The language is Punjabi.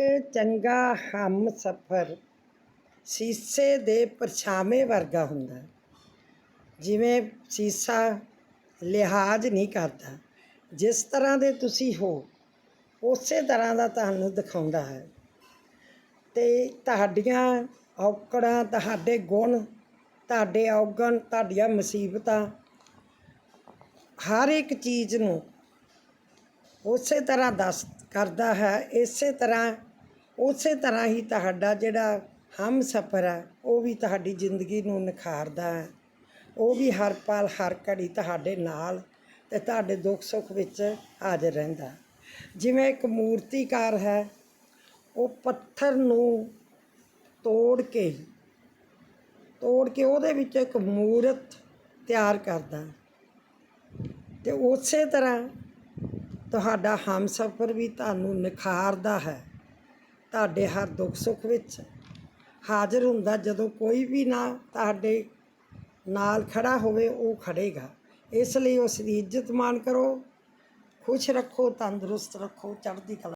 ਇੱਕ ਚੰਗਾ ਹਮ ਸਫਰ ਸੀਸੇ ਦੇ ਪਰਛਾਵੇਂ ਵਰਗਾ ਹੁੰਦਾ। ਜਿਵੇਂ ਸੀਸਾ ਲਿਹਾਜ਼ ਨਹੀਂ ਕਰਦਾ। ਜਿਸ ਤਰ੍ਹਾਂ ਦੇ ਤੁਸੀਂ ਹੋ, ਉਸੇ ਤਰ੍ਹਾਂ ਦਾ ਤੁਹਾਨੂੰ ਦਿਖਾਉਂਦਾ ਹੈ। ਤੇ ਤੁਹਾਡੀਆਂ ਔਕੜਾਂ, ਤੁਹਾਡੇ ਗੁਣ, ਤੁਹਾਡੇ ਔਗਣ, ਤੁਹਾਡੀਆਂ ਮੁਸੀਬਤਾਂ, ਹਰ ਇੱਕ ਚੀਜ਼ ਨੂੰ ਉਸੇ ਤਰ੍ਹਾਂ ਦੱਸ ਕਰਦਾ ਹੈ, ਇਸੇ ਤਰ੍ਹਾਂ ਉਸੇ ਤਰ੍ਹਾਂ ਹੀ ਤੁਹਾਡਾ ਜਿਹੜਾ ਹਮ ਸਫਰ ਹੈ ਉਹ ਵੀ ਤੁਹਾਡੀ ਜ਼ਿੰਦਗੀ ਨੂੰ ਨਿਖਾਰਦਾ ਹੈ। ਉਹ ਵੀ ਹਰ ਪਲ, ਹਰ ਘੜੀ ਤੁਹਾਡੇ ਨਾਲ ਤੇ ਤੁਹਾਡੇ ਦੁੱਖ ਸੁੱਖ ਵਿੱਚ ਹਾਜ਼ਰ ਰਹਿੰਦਾ। ਜਿਵੇਂ ਇੱਕ ਮੂਰਤੀਕਾਰ ਹੈ, ਉਹ ਪੱਥਰ ਨੂੰ ਤੋੜ ਕੇ ਤੋੜ ਕੇ ਉਹਦੇ ਵਿੱਚ ਇੱਕ ਮੂਰਤ ਤਿਆਰ ਕਰਦਾ। ਤੇ ਉਸੇ ਤਰ੍ਹਾਂ ਤੁਹਾਡਾ ਹਮਸਫਰ ਵੀ ਤੁਹਾਨੂੰ ਨਿਖਾਰਦਾ ਹੈ। ਤੁਹਾਡੇ ਹਰ ਦੁੱਖ ਸੁੱਖ ਵਿੱਚ ਹਾਜ਼ਰ ਹੁੰਦਾ, ਜਦੋਂ ਕੋਈ ਵੀ ਨਾ ਤੁਹਾਡੇ ਨਾਲ ਖੜਾ ਹੋਵੇ, ਉਹ ਖੜੇਗਾ। ਇਸ ਲਈ ਉਸ ਦੀ ਇੱਜ਼ਤ ਮਾਣ ਕਰੋ, ਖੁਸ਼ ਰੱਖੋ, ਤੰਦਰੁਸਤ ਰੱਖੋ, ਚੜ੍ਹਦੀ ਕਲਾ